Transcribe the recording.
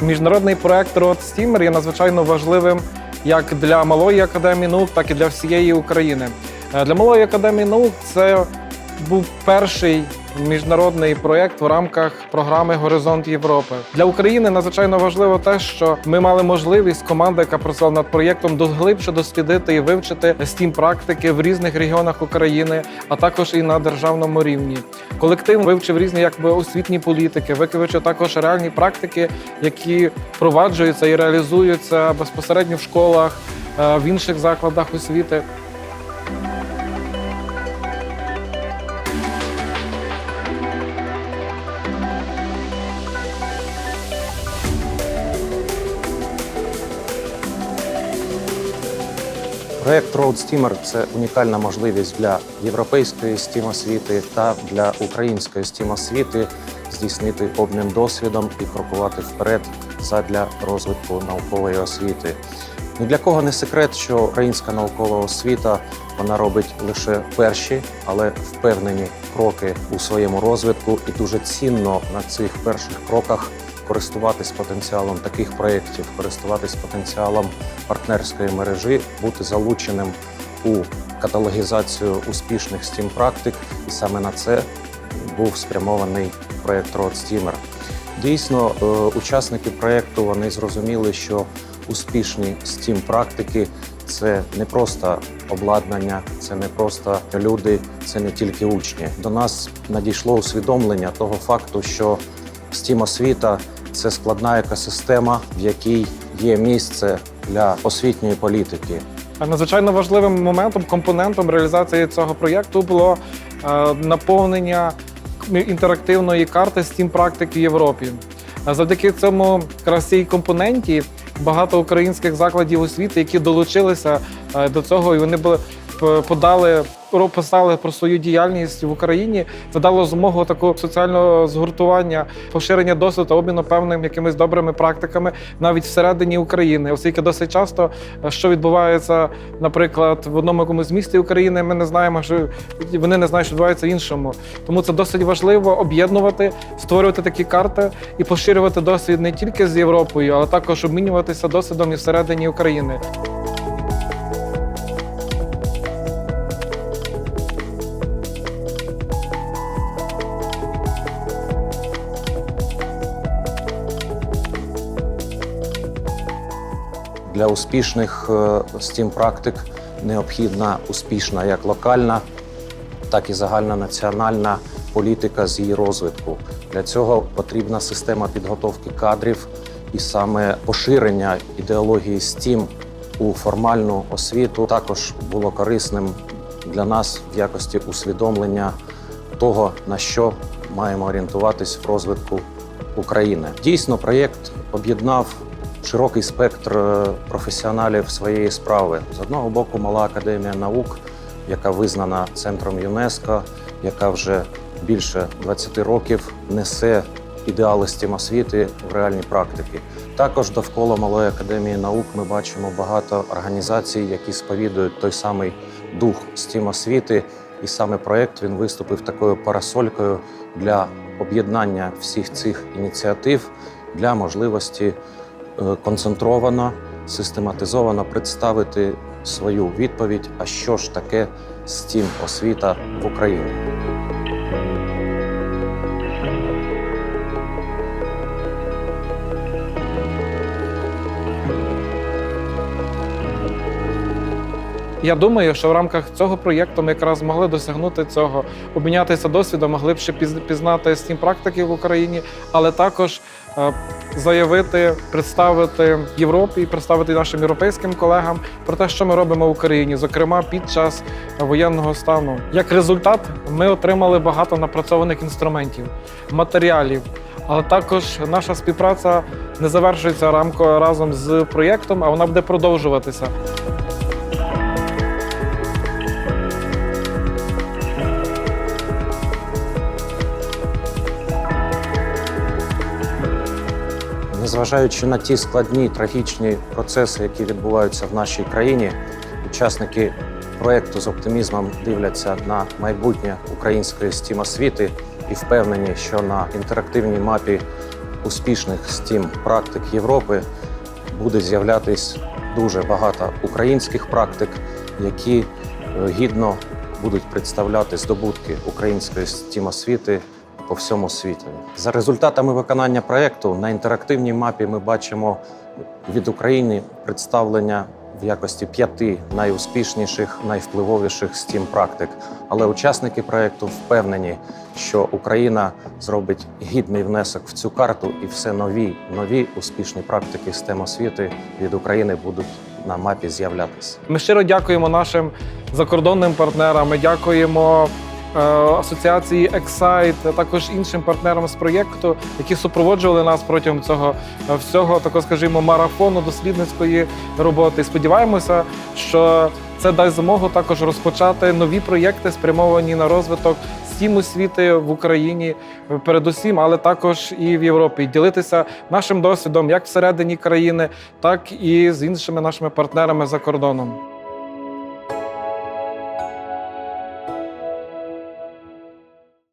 Міжнародний проект Road Steamer є надзвичайно важливим як для малої академії наук, так і для всієї України. Е, Для малої академії наук це був перший міжнародний проєкт в рамках програми Горизонт Європи для України. Надзвичайно важливо те, що ми мали можливість команда, яка працювала над проєктом, доглибше дослідити і вивчити стім практики в різних регіонах України, а також і на державному рівні. Колектив вивчив різні якби освітні політики, вивчив також реальні практики, які впроваджуються і реалізуються безпосередньо в школах, е, в інших закладах освіти. Проект Road Steamer – це унікальна можливість для європейської STEAM освіти та для української STEAM освіти здійснити обмін досвідом і крокувати вперед задля розвитку наукової освіти. Ні для кого не секрет, що українська наукова освіта вона робить лише перші, але впевнені кроки у своєму розвитку, і дуже цінно на цих перших кроках користуватись потенціалом таких проєктів, користуватись потенціалом партнерської мережі, бути залученим у каталогізацію успішних STEAM практик, і саме на це був спрямований проєкт Road Steamer. Дійсно, е, учасники проєкту вони зрозуміли, що успішні STEAM практики це не просто обладнання, це не просто люди, це не тільки учні. До нас надійшло усвідомлення того факту, що STEAM освіта це складна екосистема, в якій є місце для освітньої політики. Надзвичайно важливим моментом, компонентом реалізації цього проєкту було е, наповнення інтерактивної карти Steam практик в Європі. Завдяки цьому якраз цій компоненті багато українських закладів освіти, які долучилися е, до цього, і вони були подали про- писали про свою діяльність в Україні. Це дало змогу такого соціального згуртування, поширення досвіду, обміну певними якимись добрими практиками навіть всередині України, оскільки досить часто, е, що відбувається, наприклад, в одному якомусь місті України, ми не знаємо, що вони не знають, що відбувається в іншому. Тому це досить важливо об'єднувати, створювати такі карти і поширювати досвід не тільки з Європою, але також обмінюватися досвідом і всередині України. Для успішних е, STEAM практик необхідна успішна як локальна, так і загальнонаціональна політика з її розвитку. Для цього потрібна система підготовки кадрів і саме поширення ідеології STEAM у формальну освіту також було корисним для нас в якості усвідомлення того, на що маємо орієнтуватись в розвитку України. Дійсно, проєкт об'єднав широкий спектр е, професіоналів своєї справи. З одного боку, мала академія наук, яка визнана центром ЮНЕСКО, яка вже більше 20 років несе ідеали STEAM освіти в реальні практики. Також довкола малої академії наук ми бачимо багато організацій, які сповідують той самий дух STEAM освіти. І саме проєкт він виступив такою парасолькою для об'єднання всіх цих ініціатив для можливості концентровано, систематизовано представити свою відповідь, а що ж таке STEAM освіта в Україні. Я думаю, що в рамках цього проєкту ми якраз змогли досягнути цього, обмінятися досвідом, могли б ще піз- пізнати стім практики в Україні, але також е, заявити, представити Європі, і представити нашим європейським колегам про те, що ми робимо в Україні, зокрема під час воєнного стану. Як результат, ми отримали багато напрацьованих інструментів, матеріалів. Але також наша співпраця не завершується рамко разом з проєктом, а вона буде продовжуватися. Незважаючи на ті складні трагічні процеси, які відбуваються в нашій країні, учасники проекту з оптимізмом дивляться на майбутнє української стім освіти і впевнені, що на інтерактивній мапі успішних STEAM практик Європи буде з'являтись дуже багато українських практик, які е, гідно будуть представляти здобутки української STEAM освіти по всьому світі. За результатами виконання проєкту на інтерактивній мапі ми бачимо від України представлення в якості п'яти найуспішніших, найвпливовіших STEAM практик. Але учасники проєкту впевнені, що Україна зробить гідний внесок в цю карту, і все нові, нові успішні практики STEM освіти від України будуть на мапі з'являтися. Ми щиро дякуємо нашим закордонним партнерам. Ми дякуємо асоціації Excite, а також іншим партнерам з проєкту, які супроводжували нас протягом цього е, всього, такого скажімо, марафону дослідницької роботи. Сподіваємося, що це дасть змогу також розпочати нові проєкти, спрямовані на розвиток стім освіти в Україні, е, передусім, але також і в Європі, і ділитися нашим досвідом як всередині країни, так і з іншими нашими партнерами за кордоном.